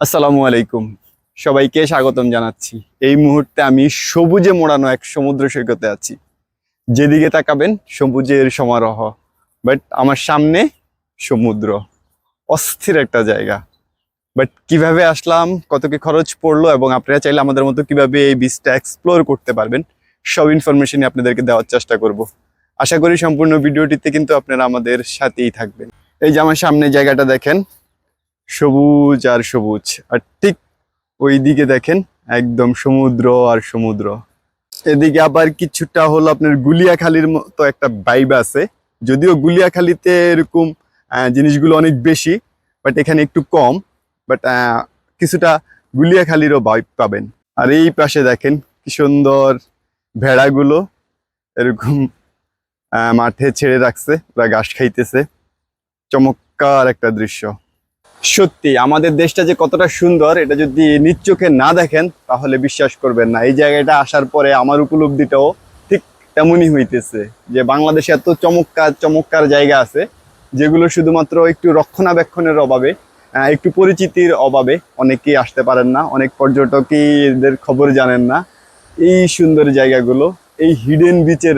আসসালামু আলাইকুম। সবাইকে স্বাগতম জানাচ্ছি। এই মুহূর্তে আমি সবুজে মোড়ানো এক সমুদ্র সৈকতে আছি। যেদিকে তাকাবেন, সবুজের সমারোহ। বাট আমার সামনে সমুদ্র। অস্থির একটা জায়গা। বাট কীভাবে আসলাম, কত কি খরচ পড়ল এবং আপনারা চাইলে আমাদের মতো কীভাবে এই বিচটা এক্সপ্লোর করতে পারবেন, সব ইনফরমেশনই আপনাদেরকে দেওয়ার চেষ্টা করব। আশা করি সম্পূর্ণ ভিডিওটিতে কিন্তু আপনারা আমাদের সাথেই থাকবেন। এই যে আমার সামনে জায়গাটা দেখেন সবুজ আর সবুজ। আর ঠিক ওই দিকে দেখেন, একদম সমুদ্র আর সমুদ্র। এদিকে আবার কিছুটা হলো আপনার গুলিয়াখালীর মতো একটা বাইব আছে। যদিও গুলিয়াখালীতে এরকম জিনিসগুলো অনেক বেশি বাট এখানে একটু কম বাট কিছুটা গুলিয়াখালীরও বাইব পাবেন। আর এই পাশে দেখেন, কি সুন্দর ভেড়াগুলো এরকম মাঠে ছেড়ে রাখছে, ওরা ঘাস খাইতেছে। চমৎকার একটা দৃশ্য। সত্যি, আমাদের দেশটা যে কতটা সুন্দর, এটা যদি নিজ চোখে না দেখেন, তাহলে বিশ্বাস করবেন না। এই জায়গাটা আসার পরে আমার উপলব্ধিটাও ঠিক তেমনই হইতেছে যে বাংলাদেশে এত চমৎকার চমৎকার জায়গা আছে, যেগুলো শুধুমাত্র একটু রক্ষণাবেক্ষণের অভাবে একটু পরিচিতির অভাবে অনেকেই আসতে পারেন না, অনেক পর্যটকই এদের খবর জানেন না। এই সুন্দর জায়গাগুলো, এই হিডেন বিচের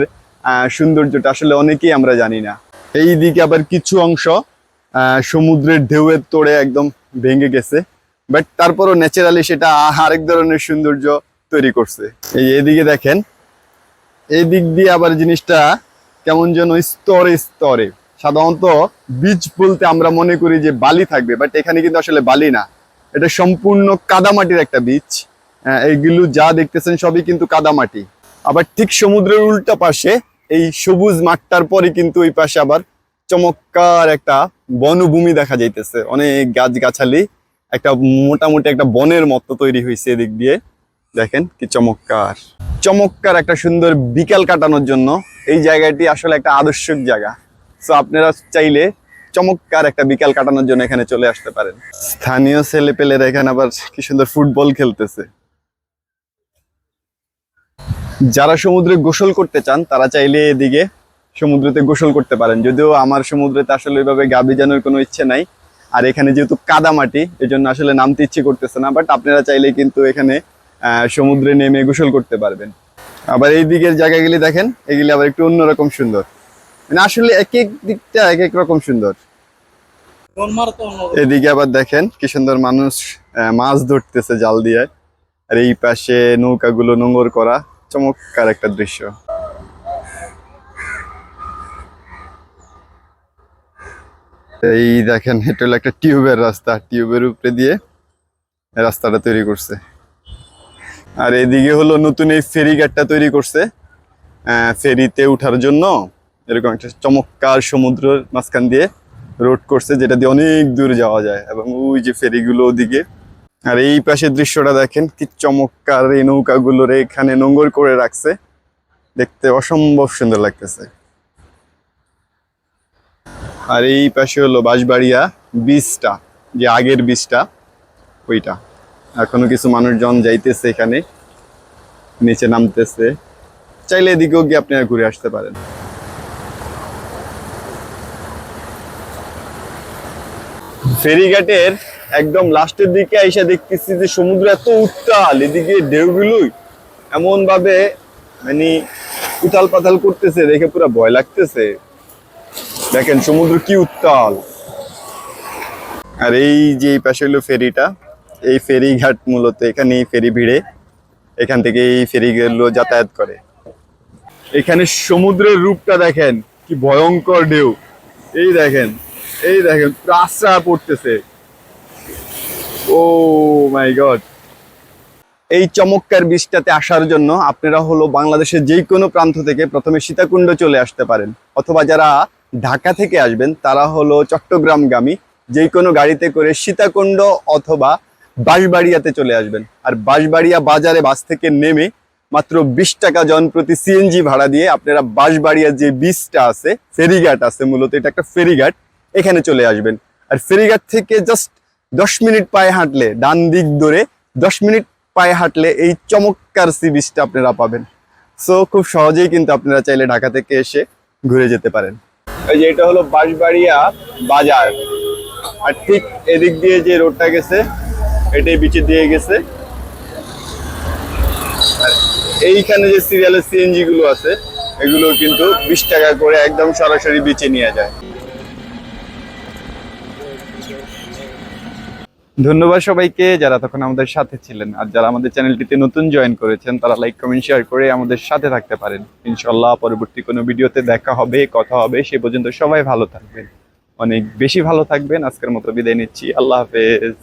সৌন্দর্যটা আসলে অনেকেই আমরা জানি না। এই দিকে আবার কিছু অংশ সমুদ্রের ঢেউয়ের তোড়ে একদম ভেঙে গেছে। বাট তারপরও ন্যাচারালি সেটা আরেক ধরনের সৌন্দর্য তৈরি করছে। এই এদিকে দেখেন এই দিক দিয়ে আবার জিনিসটা কেমন যেন স্তরে স্তরে। সাধারণত বীজ বলতে আমরা মনে করি যে বালি থাকবে বাট এখানে কিন্তু আসলে বালি না। এটা সম্পূর্ণ কাদামাটির একটা বীজ এইগুলো যা দেখতেছেন সবই কিন্তু কাদামাটি। আবার ঠিক সমুদ্রের উল্টা পাশে এই সবুজ মাঠটার পরে কিন্তু ওই পাশে আবার চমৎকার একটা বনভূমি দেখা যাইতেছে। অনেক গাছ গাছালি একটা মোটামুটি একটা বনের মতো তৈরি হয়েছে এদিক দিয়ে। দেখেন কি চমৎকার। চমৎকার একটা সুন্দর বিকাল কাটানোর জন্য। এই জায়গাটি আসলে একটা আদর্শিক জায়গা। তো আপনারা চাইলে চমৎকার একটা বিকাল কাটানোর জন্য এখানে চলে আসতে পারেন। স্থানীয় ছেলে পেলেরা এখানে আবার কি সুন্দর ফুটবল খেলতেছে। যারা সমুদ্রে গোসল করতে চান, তারা চাইলে এদিকে সমুদ্রতে গোসল করতে পারেন। যদিও আমার সমুদ্রেতে আসলে ওইভাবে গাবি জানার কোনো ইচ্ছে নাই। আর এখানে যেহেতু কাদা মাটি এই জন্য আসলে নামতে ইচ্ছে করতেছে না বাট আপনারা চাইলে কিন্তু এখানে সমুদ্রে নেমে গোসল করতে পারবেন। আবার এই দিকের জায়গাগুলি দেখেন, এগুলি আবার একটু অন্যরকম সুন্দর। মানে আসলে এক এক দিকটা এক এক রকম সুন্দর। এদিকে আবার দেখেন, কি সুন্দর মানুষ মাছ ধরতেছে জাল দিয়ে। আর এই পাশে নৌকাগুলো নোঙর করা, চমৎকার একটা দৃশ্য। এই দেখেন, এটা হলো একটা টিউবের রাস্তা, টিউবের উপরে দিয়ে রাস্তাটা তৈরি করছে। আর এদিকে হলো নতুন এই ফেরিঘাটটা তৈরি করছে। ফেরিতে ওঠার জন্য এরকম একটা চমৎকার সমুদ্রের মাঝখান দিয়ে রোড করছে, যেটা দিয়ে অনেক দূর যাওয়া যায়। এবং ওই যে ফেরিগুলো ওদিকে। আর এই পাশের দৃশ্যটা দেখেন, কি চমৎকার এই নৌকাগুলোর এখানে নোঙ্গর করে রাখছে। দেখতে অসম্ভব সুন্দর লাগতেছে। আর এই পাশে হলো বাঁশবাড়িয়া বীজটা, যে আগের বীজটা, ওইটা। এখনও কিছু মানুষজন যাইতেছে এখানে, নিচে নামতেছে। চাইলে এদিকেও গিয়ে আপনারা ঘুরে আসতে পারেন। ফেরিঘাটের একদম লাস্টের দিকে আইসা দেখতেছি যে সমুদ্র এত উত্তাল, এদিকে ঢেউগুলোই এমন ভাবে মানে উতাল পাতাল করতেছে, দেখে পুরো ভয় লাগতেছে। দেখেন, সমুদ্র কি উত্তাল। আর এই যে এই পাশে হলো ফেরিটা, এই ফেরি ঘাট মূলত এখানে এই ফেরি ভিড়ে, এখান থেকে এই ফেরিগুলো যাতায়াত করে। এখানে সমুদ্রের রূপটা দেখেন, কি ভয়ঙ্কর ঢেউ। এই দেখেন এই দেখেন প্রাসা পড়তেছে। Oh my god. এই চমৎকার বীজটাতে আসার জন্য আপনারা হলো বাংলাদেশের যে কোনো প্রান্ত থেকে প্রথমে সীতাকুণ্ড চলে আসতে পারেন। অথবা যারা ঢাকা থেকে আসবেন, তারা হলো চট্টগ্রামগামী। যে কোনো গাড়িতে করে সীতাকুণ্ড অথবা বাঁশবাড়িয়াতে চলে আসবেন। আর বাঁশবাড়িয়া বাজারে বাস থেকে নেমে মাত্র বিশ টাকা জন প্রতি সিএনজি ভাড়া দিয়ে আপনারা বাঁশবাড়িয়ার যে বীজটা আছে, ফেরিঘাট আছে মূলত, এটা একটা ফেরিঘাট, এখানে চলে আসবেন। আর ফেরিঘাট থেকে জাস্ট দশ মিনিট পায়ে হাঁটলে, ডান দিক ধরে দশ মিনিট পায়ে হাঁটলে এই চমৎকার সি বিচটা আপনারা পাবেন। সো খুব সহজেই কিন্তু আপনারা চাইলে ঢাকা থেকে এসে ঘুরে যেতে পারেন। এই যে এটা হলো বাঁশবাড়িয়া বাজার। আর ঠিক এদিক দিয়ে যে রোডটা গেছে, এটাই বিচে দিয়ে গেছে। এইখানে যে সিরিয়ালের সিএনজি গুলো আছে, এগুলো কিন্তু বিশ টাকা করে একদম সরাসরি বিচে নিয়ে যায়। ধন্যবাদ সবাইকে যারা তখন আমাদের সাথে ছিলেন। আর যারা আমাদের চ্যানেলটিতে নতুন জয়েন করেছেন, তারা লাইক কমেন্ট শেয়ার করে আমাদের সাথে থাকতে পারেন। ইনশাল্লাহ পরবর্তী কোনো ভিডিওতে দেখা হবে, কথা হবে, সে পর্যন্ত সবাই ভালো থাকবেন। অনেক বেশি ভালো থাকবেন। আজকের মতো বিদায় নিচ্ছি। আল্লাহ হাফেজ।